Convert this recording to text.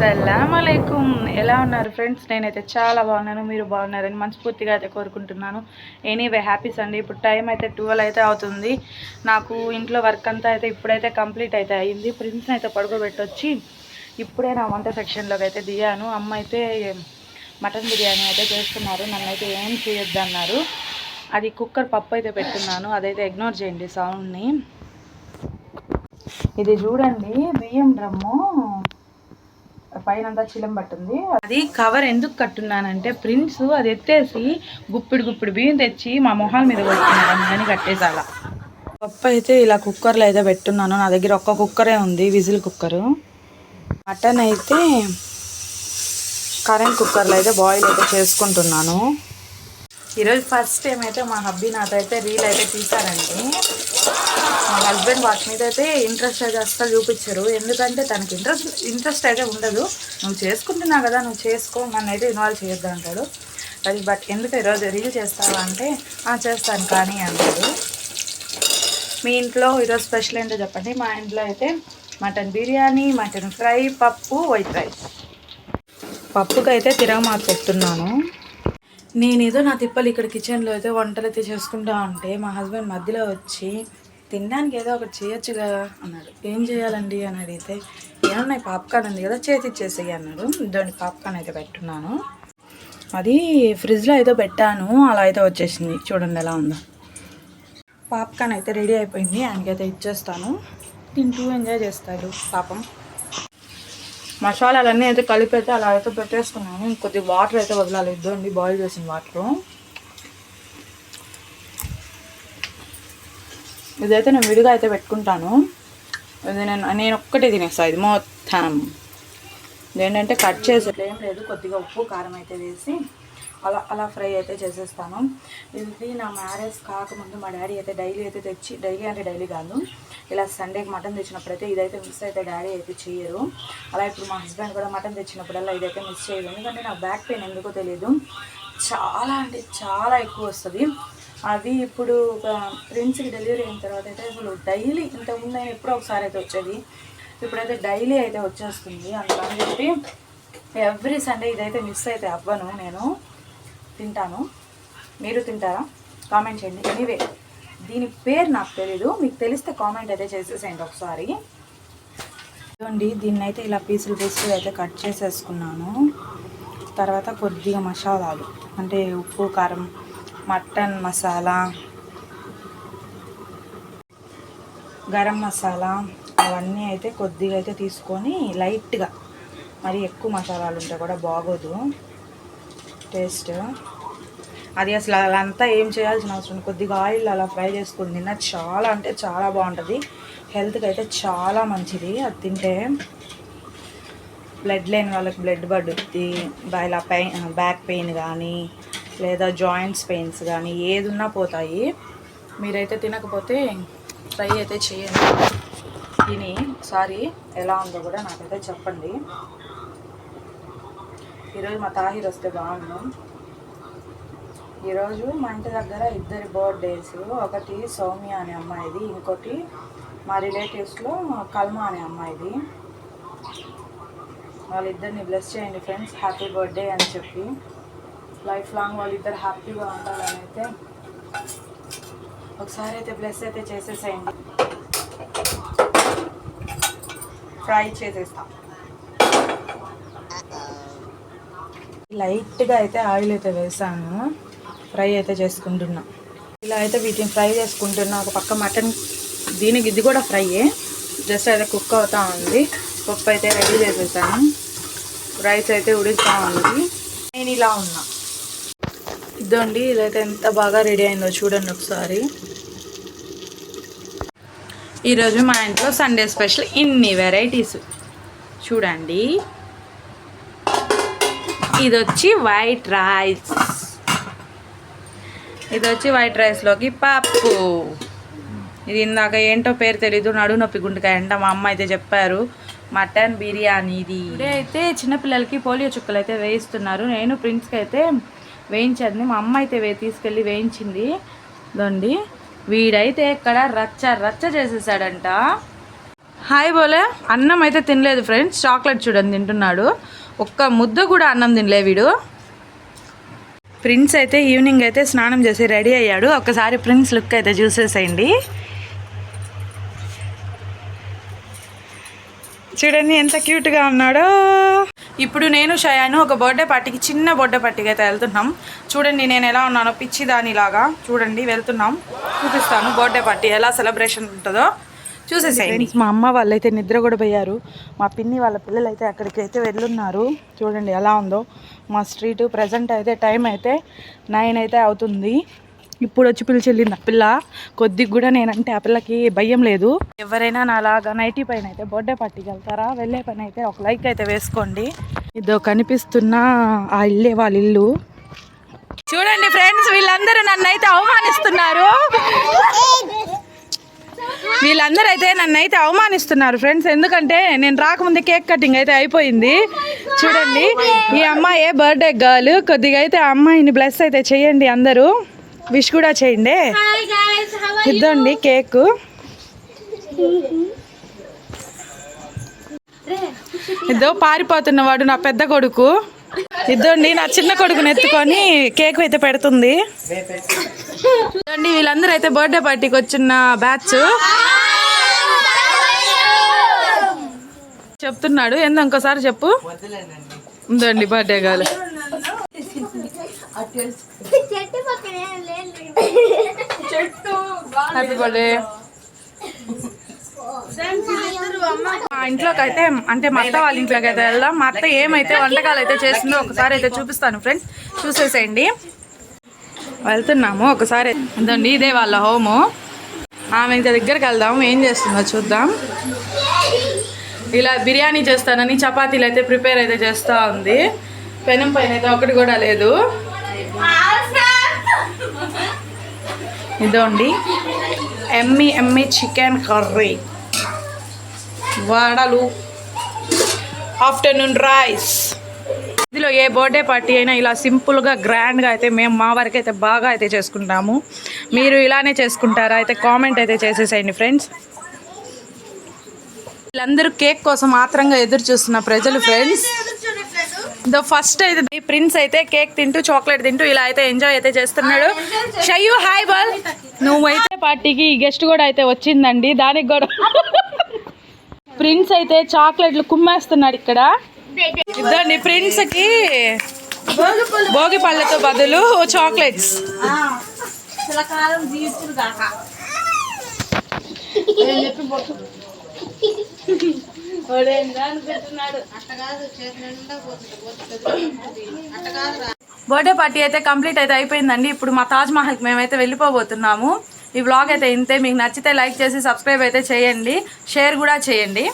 అస్సలం అలైకుం. ఎలా ఉన్నారు ఫ్రెండ్స్? నేనైతే చాలా బాగున్నాను. మీరు బాగున్నారని మనస్ఫూర్తిగా అయితే కోరుకుంటున్నాను. Anyway happy Sunday. ఇప్పుడు టైం అయితే ట్వెల్వ్ అయితే అవుతుంది. నాకు ఇంట్లో వర్క్ అంతా అయితే ఇప్పుడైతే కంప్లీట్ అయితే అయ్యింది ప్రిన్స్ని అయితే పడుకోబెట్టొచ్చి ఇప్పుడే నా వంట సెక్షన్లోకి అయితే దిగాను. అమ్మ అయితే మటన్ బిర్యానీ అయితే చేస్తున్నారు. నన్ను అయితే ఏం చేయొద్దు అన్నారు అది కుక్కర్ పప్పు అయితే పెట్టున్నాను. అదైతే ఇగ్నోర్ చేయండి సౌండ్ని. ఇది చూడండి బియ్యం డ్రమ్ము. పైన అంతా చిలం పట్టుంది. అది కవర్ ఎందుకు కట్టున్నానంటే ప్రిన్స్ అది ఎత్తేసి గుప్పిడి గుప్పిడి బియ్యం తెచ్చి మా మొహాల మీద కొట్టుకున్నాను అందుకని కట్టేసి అలా పప్పు అయితే ఇలా కుక్కర్లో అయితే పెట్టున్నాను. నా దగ్గర ఒక్క కుక్కరే ఉంది విజిల్ కుక్కరు. మటన్ అయితే కరెంట్ కుక్కర్లో అయితే బాయిల్ అయితే చేసుకుంటున్నాను. ఈరోజు ఫస్ట్ టైం అయితే మా హబ్బీ నాతో అయితే రీల్ అయితే తీశారండి. మా హస్బెండ్ వాటి మీద అయితే ఇంట్రెస్ట్ అయితే అస్సలు చూపించరు. ఎందుకంటే తనకి ఇంట్రెస్ట్ ఇంట్రెస్ట్ అయితే ఉండదు. నువ్వు చేసుకుంటున్నావు కదా నువ్వు చేసుకో నన్ను అయితే ఇన్వాల్వ్ చేయొద్దు అంటాడు. అది బట్ ఎందుకు ఈరోజు రీల్ చేస్తావా అంటే చేస్తాను కానీ అంటాడు. మీ ఇంట్లో ఈరోజు స్పెషల్ ఏంటో చెప్పండి. మా ఇంట్లో అయితే మటన్ బిర్యానీ మటన్ ఫ్రై పప్పు వైట్ రైస్. పప్పుకైతే అయితే తిరగమాత పెట్టున్నాను. నేనేదో నా తిప్పలు ఇక్కడ కిచెన్లో అయితే వంటలు అయితే చేసుకుంటా ఉంటే మా హస్బెండ్ మధ్యలో వచ్చి తినడానికి ఏదో ఒకటి చేయొచ్చు కదా అన్నాడు. ఏం చేయాలండి? అని అడిగితే ఏమన్నాయి? పాప్కార్న్ ఉంది కదా చేతి ఇచ్చేసేయి అన్నాడు. దాన్ని పాప్కార్న్ అయితే పెట్టున్నాను. అది ఫ్రిడ్జ్లో అయితే పెట్టాను అలా అయితే వచ్చేసింది. చూడండి ఎలా ఉందో. పాప్కార్న్ అయితే రెడీ అయిపోయింది. ఆయనకైతే ఇచ్చేస్తాను. తింటూ ఎంజాయ్ చేస్తాడు పాపం. మసాలాలన్నీ అయితే కలిపి అయితే అలా అయితే పెట్టేసుకున్నాను. ఇంకొద్ది వాటర్ అయితే వదలాలి. ఇద్దండి బాయిల్ చేసిన వాటర్. ఇదైతే నేను విడిగా అయితే పెట్టుకుంటాను. ఇది నేను నేను ఒక్కటే తినేస్తాను ఇది మొత్తం. ఏంటంటే కట్ చేసేట్లేం ఏం లేదు కొద్దిగా ఉప్పు కారం అయితే వేసి అలా అలా ఫ్రై అయితే చేసేస్తాను. ఇది నా మ్యారేజ్ కాకముందు మా డాడీ అయితే డైలీ అయితే తెచ్చి డైలీ అంటే డైలీ కాదు. ఇలా సండేకి మటన్ తెచ్చినప్పుడు అయితే ఇదైతే మిస్ అయితే డాడీ అయితే చేయరు. అలా ఇప్పుడు మా హస్బెండ్ కూడా మటన్ తెచ్చినప్పుడల్లా ఇదైతే మిస్ చేయదు ఎందుకంటే నాకు బ్యాక్ పెయిన్ ఎందుకో తెలియదు చాలా అంటే చాలా ఎక్కువ వస్తుంది. అది ఇప్పుడు ఒక ప్రిన్స్కి డెలివరీ అయిన తర్వాత అయితే అసలు డైలీ ఇంతకుముందు అయినా ఎప్పుడో ఒకసారి అయితే వచ్చేది. ఇప్పుడైతే డైలీ అయితే వచ్చేస్తుంది. అందుకని చెప్పి ఎవ్రీ సండే ఇదైతే మిస్ అయితే అవ్వను నేను. తింటాను. మీరు తింటారా? కామెంట్ చేయండి. ఎనీవే దీని పేరు నాకు తెలీదు. మీకు తెలిస్తే కామెంట్ అయితే చేసేసేయండి ఒకసారి. చూడండి దీన్ని అయితే ఇలా పీసులు పీసులు అయితే కట్ చేసేసుకున్నాను. తర్వాత కొద్దిగా మసాలాలు అంటే ఉప్పు కారం మటన్ మసాలా గరం మసాలా అవన్నీ అయితే కొద్దిగా అయితే తీసుకొని లైట్గా మరి ఎక్కువ మసాలాలు ఉంటే కూడా బాగోదు. టేస్ట్. అది అసలు అదంతా ఏం చేయాల్సిన అవసరం? కొద్దిగా ఆయిల్ అలా ఫ్రై చేసుకుని తిన్నా చాలా అంటే చాలా బాగుంటుంది. హెల్త్కి అయితే చాలా మంచిది. అది తింటే బ్లడ్ లేని వాళ్ళకి బ్లడ్ పడుద్ది. ఇలా పెయిన్ బ్యాక్ పెయిన్ కానీ లేదా జాయింట్స్ పెయిన్స్ కానీ ఏది ఉన్నా పోతాయి. మీరైతే తినకపోతే ట్రై అయితే చేయండి. తిని ఒకసారి ఎలా ఉందో కూడా నాకైతే చెప్పండి. ఈరోజు మా తాహిర్ వస్తే బాగున్నాం ఈరోజు మా ఇంటి దగ్గర ఇద్దరి బర్త్డేస్. ఒకటి సౌమ్య అనే అమ్మాయిది ఇంకోటి మా రిలేటివ్స్లో కల్మా అనే అమ్మాయిది. వాళ్ళిద్దరిని బ్లెస్ చేయండి ఫ్రెండ్స్ హ్యాపీ బర్త్డే అని చెప్పి. లైఫ్ లాంగ్ వాళ్ళిద్దరు హ్యాపీగా ఉండాలని అయితే ఒకసారి అయితే బ్లెస్ అయితే చేసేసేయండి. ఫ్రై చేసేస్తాం. లైట్గా అయితే ఆయిల్ అయితే వేసాను. ఫ్రై అయితే చేసుకుంటున్నా. ఇలా అయితే వీటిని ఫ్రై చేసుకుంటున్నా. ఒక పక్క మటన్ దీనికి ఇది కూడా ఫ్రైయే జస్ట్ అయితే కుక్ అవుతా ఉంది. పప్పు అయితే రెడీ చేసేసాను. రైస్ అయితే ఉడుకుతా ఉంది. నేను ఇలా ఉన్నా. ఇదండి ఇదైతే ఎంత బాగా రెడీ అయిందో చూడండి ఒకసారి. ఈరోజు మా ఇంట్లో సండే స్పెషల్ ఇన్ని వెరైటీస్. చూడండి. ఇది వచ్చి వైట్ రైస్. ఇది వచ్చి వైట్ రైస్లోకి పప్పు. ఇది ఇందాక ఏంటో పేరు తెలీదు నడు నొప్పి గుంటకాయ అంట. మా అమ్మ అయితే చెప్పారు మటన్ బిర్యానీ ఇది. అయితే చిన్నపిల్లలకి పోలియో చుక్కలు అయితే వేయిస్తున్నారు. నేను ప్రిన్స్కి అయితే వేయించండి మా అమ్మ అయితే వే తీసుకెళ్ళి వేయించింది. దండి వీడైతే ఇక్కడ రచ్చ రచ్చ చేసేసాడంట. హాయ్ బోలే. అన్నం అయితే తినలేదు ఫ్రెండ్స్. చాక్లెట్ చూడండి తింటున్నాడు. ఒక్క ముద్ద కూడా అన్నం తినలే వీడు. ప్రిన్స్ అయితే ఈవినింగ్ అయితే స్నానం చేసి రెడీ అయ్యాడు. ఒకసారి ప్రిన్స్ లుక్ అయితే చూసేసేయండి. చూడండి ఎంత క్యూట్గా ఉన్నాడో. ఇప్పుడు నేను షయాను ఒక బర్త్డే పార్టీకి చిన్న బర్త్డే పార్టీకి అయితే వెళ్తున్నాం. చూడండి నేను ఎలా ఉన్నానో పిచ్చి దానిలాగా. చూడండి వెళ్తున్నాం. చూపిస్తాను బర్త్డే పార్టీ ఎలా సెలబ్రేషన్ ఉంటుందో. చూసేసేయండి. మా అమ్మ వాళ్ళైతే నిద్ర కూడా పోయారు. మా పిన్ని వాళ్ళ పిల్లలు అయితే అక్కడికి అయితే వెళ్ళున్నారు. చూడండి ఎలా ఉందో. మా స్ట్రీట్ ప్రజెంట్ అయితే టైం అయితే నైన్ అయితే అవుతుంది. ఇప్పుడు వచ్చి పిలిచి వెళ్ళింది ఆ పిల్ల. కొద్దిగా కూడా నేనంటే ఆ పిల్లకి భయం లేదు. ఎవరైనా నాలాగా నైటీ పైన అయితే బర్త్డే పార్టీకి వెళ్తారా? వెళ్ళే పని అయితే ఒక లైక్ అయితే వేసుకోండి. ఇదో కనిపిస్తున్న ఆ ఇల్లే వాళ్ళ ఇల్లు. చూడండి ఫ్రెండ్స్ వీళ్ళందరూ నన్ను అయితే అవమానిస్తున్నారు. వీళ్ళందరూ అయితే నన్ను అయితే అవమానిస్తున్నారు ఫ్రెండ్స్. ఎందుకంటే నేను రాకముందే కేక్ కటింగ్ అయితే అయిపోయింది. చూడండి ఈ అమ్మాయి బర్త్డే గర్ల్. కొద్దిగా అయితే ఆ అమ్మాయిని బ్లెస్ అయితే చేయండి అందరూ. విష్ కూడా చేయండి. ఇద్దండి కేక్. ఇద్దో పారిపోతున్నవాడు నా పెద్ద కొడుకు. ఇద్దండి నా చిన్న కొడుకుని ఎత్తుకొని కేక్ అయితే పెడుతుంది. ఇదండి వీళ్ళందరూ అయితే బర్త్డే పార్టీకి వచ్చిన బ్యాచ్. చెప్తున్నాడు. ఏందో ఇంకోసారి చెప్పు. ఉందండి బర్త్డే గాలు హ్యాపీ బర్త్డే మా ఇంట్లోకి అయితే అంటే మా అత్త వాళ్ళ ఇంట్లోకి అయితే వెళ్దాం. మా అత్త ఏమైతే వంటకాలు అయితే చేసిందో ఒకసారి అయితే చూపిస్తాను ఫ్రెండ్స్ చూసేసేయండి. వెళ్తున్నాము ఒకసారి. ఇదండి ఇదే వాళ్ళ హోము ఆమె ఇంత దగ్గరికి వెళ్దాం. ఏం చేస్తుందో చూద్దాం. ఇలా బిర్యానీ చేస్తానని చపాతీలు అయితే ప్రిపేర్ అయితే చేస్తూ ఉంది. పెనం పైన అయితే ఒకటి కూడా లేదు. ఇదోండి ఎమ్మి ఎమ్మి చికెన్ కర్రీ. వడలు. Afternoon rice. ఇందులో ఏ బర్త్డే పార్టీ అయినా ఇలా సింపుల్గా గ్రాండ్గా అయితే మేము మా వరకు అయితే బాగా అయితే చేసుకుంటాము. మీరు ఇలానే చేసుకుంటారా? అయితే కామెంట్ అయితే చేసేసేయండి ఫ్రెండ్స్. వీళ్ళందరూ కేక్ కోసం మాత్రంగా ఎదురు చూస్తున్న ప్రజలు ఫ్రెండ్స్. ద ఫస్ట్ అయితే ఈ ప్రిన్స్ అయితే కేక్ తింటూ చాక్లెట్ తింటూ ఇలా అయితే ఎంజాయ్ అయితే చేస్తున్నాడు. షయ్యూ హాయ్ బాల్. నువ్వైతే పార్టీకి గెస్ట్ కూడా అయితే వచ్చిందండి. దానికి కూడా ప్రిన్స్ అయితే చాక్లెట్లు కుమ్మేస్తున్నాడు ఇక్కడ. ఇద్దండి ప్రిన్స్కి భోగి పళ్ళతో బదులు చాక్లెట్స్. బర్త్డే పార్టీ అయితే కంప్లీట్ అయితే అయిపోయిందండి. ఇప్పుడు మా తాజ్ మహల్కి మేమైతే వెళ్ళిపోబోతున్నాము. ఈ వ్లాగ్ అయితే ఇంతే. మీకు నచ్చితే లైక్ చేసి సబ్స్క్రైబ్ అయితే చేయండి. షేర్ కూడా చేయండి.